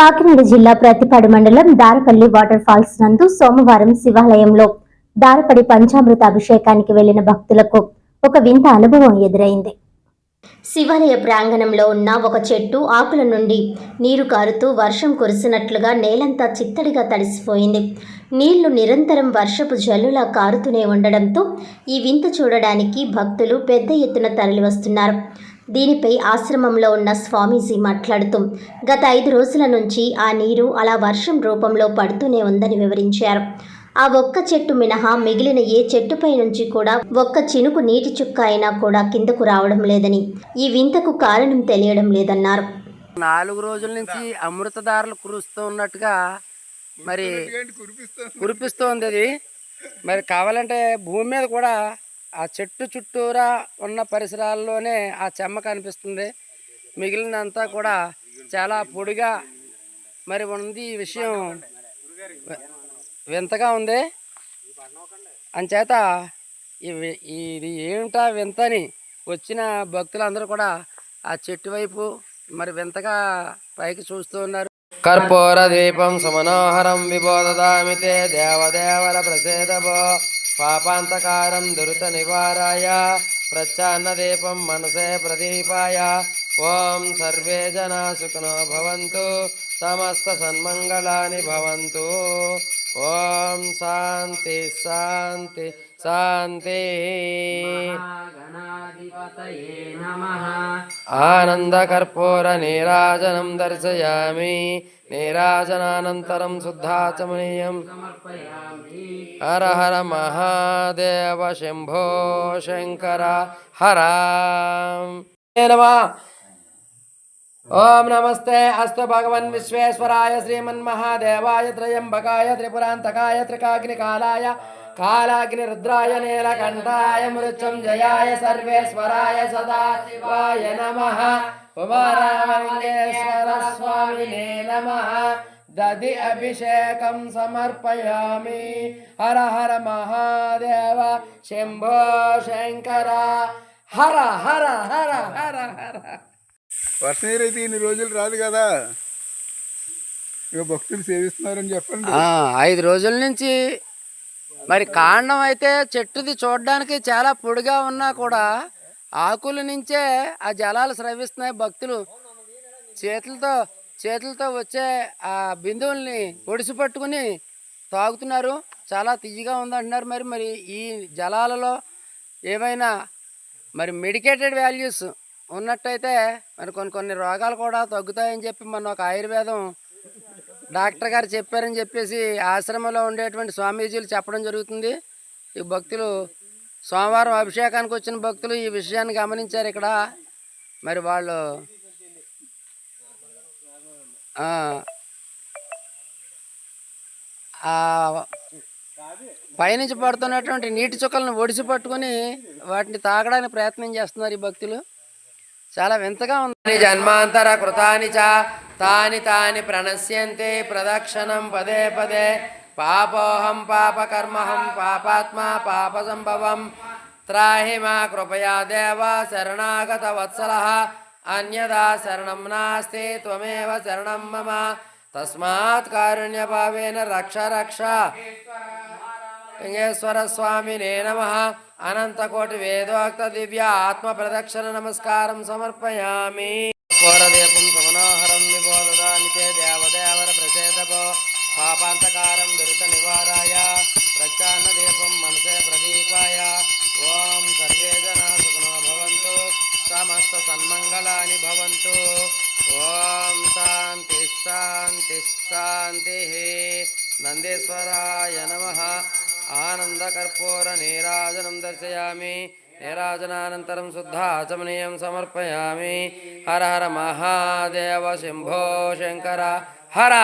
కాకినాడ జిల్లా ప్రతిపాడు మండలం Darapalli water falls నందు సోమవారం శివాలయంలో దారపడి పంచామృత అభిషేకానికి వెళ్ళిన భక్తులకు ఒక వింత అనుభవం ఎదురైంది. శివాలయ ప్రాంగణంలో ఉన్న ఒక చెట్టు ఆకుల నుండి నీరు కారుతూ వర్షం కురిసినట్లుగా నేలంతా చిత్తడిగా తడిసిపోయింది. నీళ్ళు నిరంతరం వర్షపు జల్లులా కారుతూనే ఉండడంతో ఈ వింత చూడడానికి భక్తులు పెద్ద ఎత్తున తరలివస్తున్నారు. దీనిపై ఆశ్రమంలో ఉన్న స్వామీజీ మాట్లాడుతూ గత ఐదు రోజుల నుంచి ఆ నీరు అలా వర్షం రూపంలో పడుతూనే ఉందని వివరించారు. ఆ ఒక్క చెట్టు మినహా మిగిలిన ఏ చెట్టుపై నుంచి కూడా ఒక్క చినుకు నీటి చుక్క అయినా కూడా కిందకు రావడం లేదని ఈ వింతకు కారణం తెలియడం లేదన్నారు. నాలుగు రోజుల నుంచి అమృతధారలు కురుస్తూ ఉన్నట్టుగా మరి కురిపిస్తోంది అది. మరి కావాలంటే భూమి మీద కూడా ఆ చెట్టు చుట్టూరా ఉన్న పరిసరాల్లోనే ఆ చెమ్మ కనిపిస్తుంది. మిగిలినంతా కూడా చాలా పొడిగా మరి ఉంది ఈ విషయం వింతగా ఉంది. అంచేత ఇవి ఇది ఏమిటా వింతని వచ్చిన భక్తులందరూ కూడా ఆ చెట్టు వైపు మరి వింతగా పైకి చూస్తూ ఉన్నారు. కర్పూర దీపం సుమనోహరం విబోధామి దేవదేవల దేవదేవర ప్రసేదభో పాపాంతకారం దురిత నివారాయ ప్రచ్ఛాన్న దీపం మనసే ప్రదీపాయ. ఓం సర్వే జనా సుఖినో భవంతు సమస్త సన్మంగళాని భవంతు. ఓం శాంతి శాంతి శాంతి. ఆనందకర్పూర నీరాజనం దర్శయామి. నీరాజనానంతరం శుద్ధాచమనీయం హర హర మహాదేవ శంభో శంకర హర నమః ఓం నమస్తే అస్తు భగవన్ విశ్వేశ్వరాయ శ్రీమన్మహాదేవాయ త్రయంబకాయ త్రిపురాంతకాయ త్రికాగ్నికాలాయ కాలాగ్ని రుద్రాయ నీలకంఠాయ మృత్యుంజయాయ సర్వేశ్వరాయ సదాశివాయ నమ కుమారామలింగేశ్వర స్వామినే నమ దది అభిషేకం సమర్పయామి హర హర మహాదేవ శంభో శంకర హర హర హర హర హర వర్షం నీరు అయితే ఇన్ని రోజులు రాదు కదా? ఇక భక్తులు సేవిస్తున్నారని చెప్పండి. ఆ, ఐదు రోజుల నుంచి మరి కాండం అయితే చెట్టుది చూడడానికి చాలా పొడిగా ఉన్నా కూడా ఆకుల నుంచే ఆ జలాలు స్రవిస్తున్నాయి భక్తులు. చేతులతో చేతులతో వచ్చే ఆ బిందువుల్ని ఒడిసి పట్టుకుని తాగుతున్నారు. చాలా తియ్యగా ఉందంటున్నారు మరి మరి ఈ జలాలలో ఏమైనా మరి మెడికేటెడ్ వాల్యూస్ ఉన్నట్టయితే మరి కొన్ని కొన్ని రోగాలు కూడా తగ్గుతాయని చెప్పి మన ఒక ఆయుర్వేదం డాక్టర్ గారు చెప్పారని చెప్పేసి ఆశ్రమంలో ఉండేటువంటి స్వామీజీలు చెప్పడం జరుగుతుంది. ఈ భక్తులు సోమవారం అభిషేకానికి వచ్చిన భక్తులు ఈ విషయాన్ని గమనించారు ఇక్కడ. మరి వాళ్ళు పైనుంచి పడుతున్నటువంటి నీటి చుక్కలను ఒడిసి పట్టుకుని వాటిని తాగడానికి ప్రయత్నం చేస్తున్నారు ఈ భక్తులు. చాలా వింతగా ఉంది. జన్మాంతర కృతాని చ తాని తాని ప్రణశ్యంతే ప్రదక్షిణం పదే పదే. పాపోహం పాపకర్మహం పాపాత్మా పాప సంభవం త్రాహి మా కృపయా దేవ శరణాగత వత్సల. అన్యదా శరణం నాస్తి త్వమేవ శరణం మమ. తస్మాత్ కారుణ్యభావేన రక్ష రక్ష. లింగేశ్వర స్వామినే నమ. అనంతకోటి వేదోక్త దివ్య ఆత్మ ప్రదక్షిణ నమస్కారం సమర్పయామి. పూరదీపం సమనోహరం విబోదానితే దేవదేవర ప్రసేదపో. పాపాంతకారం దురిత నివారాయ. ప్రచ్ఛాన్న దీపం మనసే ప్రదీపాయ. ఓం సర్వే జనా సుఖనో భవంతు. సమస్త సన్మంగళాని భవంతు. ఓం శాంతి శాంతి శాంతి. నందీశ్వరాయ నమ. ఆనందకర్పూర నీరాజనం దర్శయామి. నీరాజనానంతరం శుద్ధాచమనీయం సమర్పయామి. హర హర మహాదేవ శంభో శంకర. హర!